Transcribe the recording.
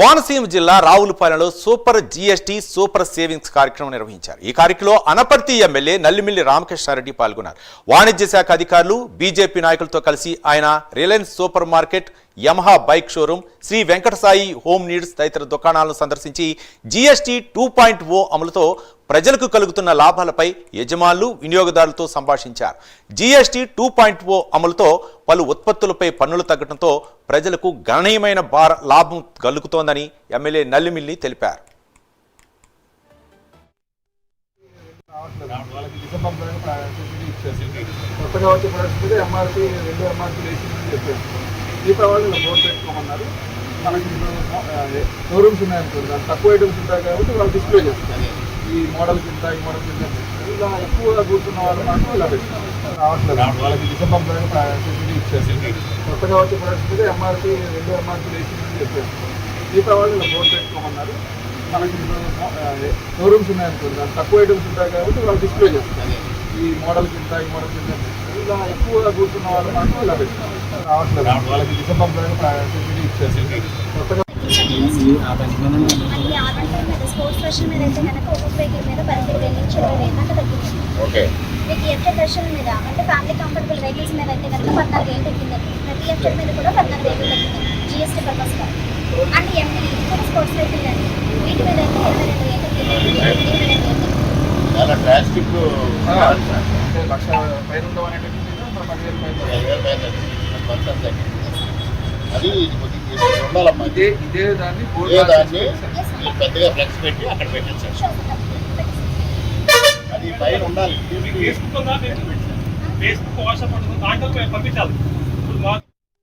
కోనసీమ జిల్లా రావులపాలెంలో super GST super savings కార్యక్రమం నిర్వహించారు. ఈ కార్యక్రమంలో అనపర్తి ఎమ్మెల్యే నల్లిమిల్లి రామకృష్ణారెడ్డి పాల్గొన్నారు. వాణిజ్య శాఖ అధికారులు బీజేపీ నాయకులతో కలిసి ఆయన Reliance super market Yamaha bike showroom Sri Venkatasai home needs తదితర దుకాణాలను సందర్శించి జీఎస్టీ టూ పాయింట్ ఓ అమలుతో ప్రజలకు కలుగుతున్న లాభాలపై యజమానులు వినియోగదారులతో సంభాషించారు. జీఎస్టీ టూ పాయింట్ ఓ అమలుతో పలు ఉత్పత్తులపై పన్నులు తగ్గడంతో ప్రజలకు గణనీయమైన భార లాభం కలుగుతోందని ఎమ్మెల్యే నల్లిమిల్లి తెలిపారు. కొత్తగా వచ్చే ప్రొడక్ట్స్ మీద ఎంఆర్పి రెండు ఎంఆర్పి వేసిందని చెప్పారు. దీపావళి బోర్డు పెట్టుకోమన్నారు. మనకి షోరూమ్స్ ఉన్నాయనుకోండి దాంట్లో తక్కువ ఐటమ్స్ ఉంటాయి కాబట్టి వాళ్ళు డిస్ప్లే చేస్తారు. ఈ మోడల్ కింద ఈ మోడల్ కింద. ఇలా ఎక్కువగా కూర్చున్న వాళ్ళు మాత్రం ఇలా పెట్టుకోవాలి రావట్లేదు. వాళ్ళకి డిసెంబర్ సబ్సిడీ ఇచ్చారు. కొత్తగా వచ్చే ప్రొడక్ట్స్ మీద ఎంఆర్పి రెండు ఎంఆర్పి వేసిందని చెప్పారు. దీపావళి బోర్డు పెట్టుకోమన్నారు. మనకి షోరూమ్స్ ఉన్నాయనుకోండి దాంట్లో తక్కువ ఐటమ్స్ ఉంటాయి కాబట్టి వాళ్ళు డిస్ప్లే చేస్తారు. ఈ మోడల్ కింద ఈ మోడల్ కింద. ఇలా ఎక్కువగా కూర్చున్న వాళ్ళు మాత్రం ఇలా పెట్టుకోవాలి రావట్లేదు. వాళ్ళకి డిసెంబర్ కొత్తగా స్పోర్ట్స్ వెర్షన్ మీద అయితే కనుక ఒక్కొక్క వెహికల్ మీద పదిహేను వేల నుంచి ఇరవై వేల దాకా మీకు ఎఫ్జెడ్ వెర్షన్ మీద అంటే ఫ్యామిలీ కంఫర్టబుల్ వెహికల్స్ మీద అయితే కనుక పద్నాలుగు వేలు తగ్గిందండి ప్రతి ఎఫ్జెడ్ మీద కూడా పద్నాలుగు వేలు తగ్గిందండి జిఎస్టీ పర్పస్గా అండ్ ఎంటీ కూడా స్పోర్ట్స్ వెహికల్ అండి. వీటి మీద అయితే ఇరవై రెండు వేలు తగ్గింది ఇరవై రెండు వేలు తగ్గింది చాలా డ్రాస్టిక్ అంటే లక్ష పైన అది ఉండాలమ్మా. ఇదే ఇదే దాన్ని దాన్ని పెద్దగా ఫ్లెక్స్ పెట్టి అక్కడ sir. అది పైన ఉండాలి. ఫేస్బుక్ ఫేస్బుక్ వాట్సాప్ పంపించాలి.